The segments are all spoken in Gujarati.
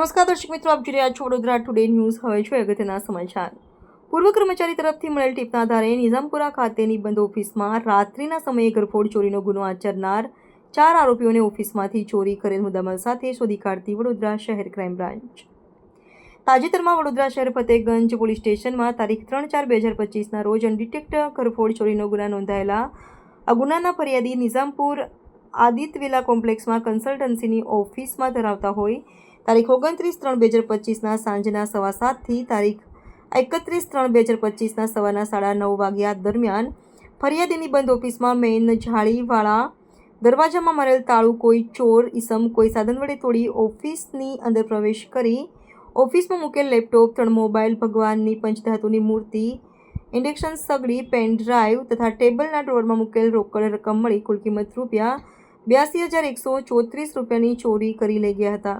નમસ્કાર દર્શક મિત્રો, આપ જોઈ રહ્યા છો વડોદરા ટુડે ન્યૂઝ હવે છે અગત્યના સમાચાર. પૂર્વ કર્મચારી તરફથી મળેલ ટીપના આધારે નિઝામપુરા ખાતેની બંધ ઓફિસમાં રાત્રિના સમયે ગરફોડ ચોરીનો ગુનો આચરનાર ચાર આરોપીઓને ઓફિસમાંથી ચોરી કરેલ મુદ્દામાલ સાથે શોધી કાઢતી વડોદરા શહેર ક્રાઇમ બ્રાન્ચ. તાજેતરમાં વડોદરા શહેર ફતેહગંજ પોલીસ સ્ટેશનમાં તારીખ ત્રણ ચાર બે હજાર પચીસના રોજ અનડિટેક્ટ ગરફોડ ચોરીનો ગુના નોંધાયેલા આ ગુનાના ફરિયાદી નિઝામપુર આદિત વિલા કોમ્પ્લેક્સમાં કન્સલ્ટન્સીની ઓફિસમાં ધરાવતા હોય તારીખ ઓગણત્રીસ ત્રણ બે હજાર પચીસના સાંજના સવા સાતથી તારીખ એકત્રીસ ત્રણ બે હજાર પચીસના સવારના સાડા નવ વાગ્યા દરમિયાન ફરિયાદીની બંધ ઓફિસમાં મેઇન જાળીવાળા દરવાજામાં મરેલ તાળું કોઈ ચોર, ઈસમ, કોઈ સાધન વડે તોડી ઓફિસની અંદર પ્રવેશ કરી ઓફિસમાં મૂકેલ લેપટોપ, ત્રણ મોબાઈલ, ભગવાનની પંચધાતુની મૂર્તિ, ઇન્ડેક્શન સગડી, પેન ડ્રાઈવ તથા ટેબલના ડ્રોરમાં મૂકેલ રોકડ રકમ મળી કુલ કિંમત રૂપિયા બ્યાસી હજાર એકસો ચોત્રીસ રૂપિયાની ચોરી કરી લઈ ગયા હતા.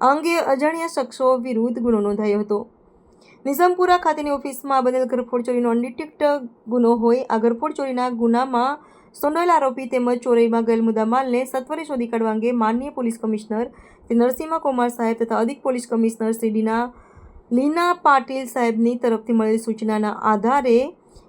અંગે અજાણ્યા શખ્સો વિરુદ્ધ ગુનો નોંધાયો હતો. નિઝામપુરા ખાતેની ઓફિસમાં બનેલ ઘરફોડ ચોરીનો અનડિટેક્ટ ગુનો હોય, આ ઘરફોડ ચોરીના ગુનામાં સોનલ આરોપી તેમજ ચોરીમાં ગયેલ મુદ્દામાલને સત્વરે શોધી કાઢવા અંગે માનનીય પોલીસ કમિશનર શ્રી નરસિંહ કુમાર સાહેબ તથા અધિક પોલીસ કમિશનર શ્રી ડીના લીના પાટીલ સાહેબની તરફથી મળેલ સૂચનાના આધારે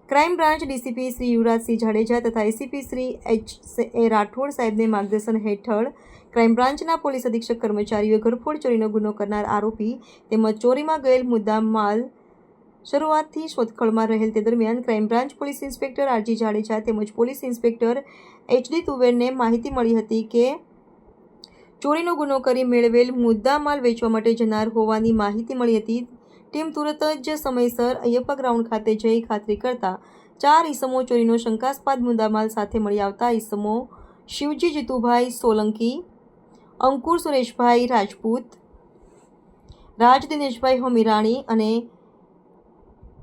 crime branch DCP Shri Yuvrajsinh Jadeja તથા ACP Shri H A Rathod સાહેબને માર્ગદર્શન હેઠળ ક્રાઇમ બ્રાન્ચના પોલીસ અધિક્ષક કર્મચારીઓએ ઘરફોડ ચોરીનો ગુનો કરનાર આરોપી તેમજ ચોરીમાં ગયેલ મુદ્દા માલ શરૂઆતથી શોધખોળમાં રહેલ તે દરમિયાન crime branch police inspector R G Jadeja તેમજ પોલીસ ઇન્સ્પેક્ટર એચડી તુવેરને માહિતી મળી હતી કે ચોરીનો ગુનો કરી મેળવેલ મુદ્દામાલ વેચવા માટે જનાર હોવાની માહિતી મળી હતી. ટીમ તુરત જ સમયસર અયપ્પા ગ્રાઉન્ડ ખાતે જઈ ખાતરી કરતા ચાર ઈસમો ચોરીનો શંકાસ્પદ મુદ્દામાલ સાથે મળી આવતા ઈસમો શિવજી, જીતુભાઈ સોલંકી, અંકુર સુરેશભાઈ રાજપૂત, રાજ દિનેશભાઈ હોમીરાણી અને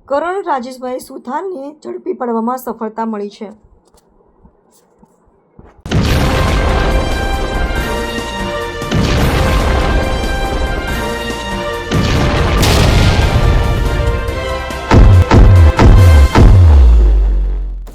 કરણ રાજેશભાઈ સુથારને ઝડપી પાડવામાં સફળતા મળી છે.